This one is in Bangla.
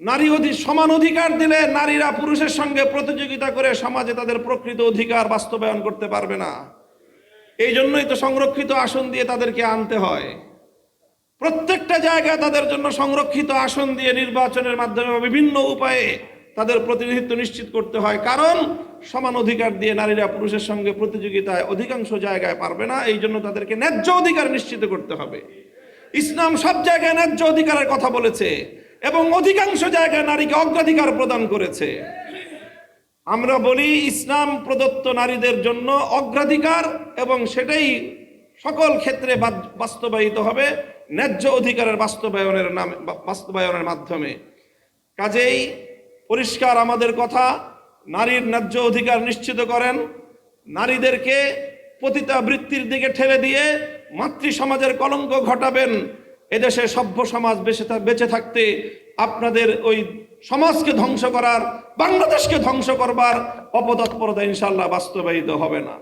নারী সমান অধিকার দিলে নারীরা পুরুষের সঙ্গে প্রতিযোগিতা করে সমাজে তাদের প্রকৃত অধিকার বাস্তবায়ন করতে পারবে না। এই জন্যই তো সংরক্ষিত আসন দিয়ে তাদেরকে আনতে হয়। প্রত্যেকটা জায়গায় তাদের জন্য সংরক্ষিত আসন দিয়ে নির্বাচনের মাধ্যমে বিভিন্ন উপায়ে তাদের প্রতিনিধিত্ব নিশ্চিত করতে হয়। কারণ সমান অধিকার দিয়ে নারীরা পুরুষের সঙ্গে প্রতিযোগিতায় অধিকাংশ জায়গায় পারবে না। এই জন্য তাদেরকে ন্যায্য অধিকার নিশ্চিত করতে হবে। ইসলাম সব জায়গায় ন্যায্য অধিকারের কথা বলেছে। এবং অধিকাংশ জায়গায় নারীকে অগ্রাধিকার প্রদান করেছে। আমরা বলি ইসলাম প্রদত্ত নারীদের জন্য অগ্রাধিকার এবং সেটাই সকল ক্ষেত্রে বাস্তবায়িত হবে ন্যায্য অধিকারের বাস্তবায়নের নামে বাস্তবায়নের মাধ্যমে। কাজেই পরিষ্কার আমাদের কথা, নারীর ন্যায্য অধিকার নিশ্চিত করেন, নারীদেরকে পতিতাবৃত্তির দিকে ঠেলে দিয়ে মাতৃ সমাজের কলঙ্ক ঘটাবেন এদেশে সভ্য সমাজ বেঁচে বেঁচে থাকতে আপনাদের ওই সমাজকে ধ্বংস করার, বাংলাদেশকে ধ্বংস করবার অপতৎপরতা ইনশাল্লাহ বাস্তবায়িত হবে না।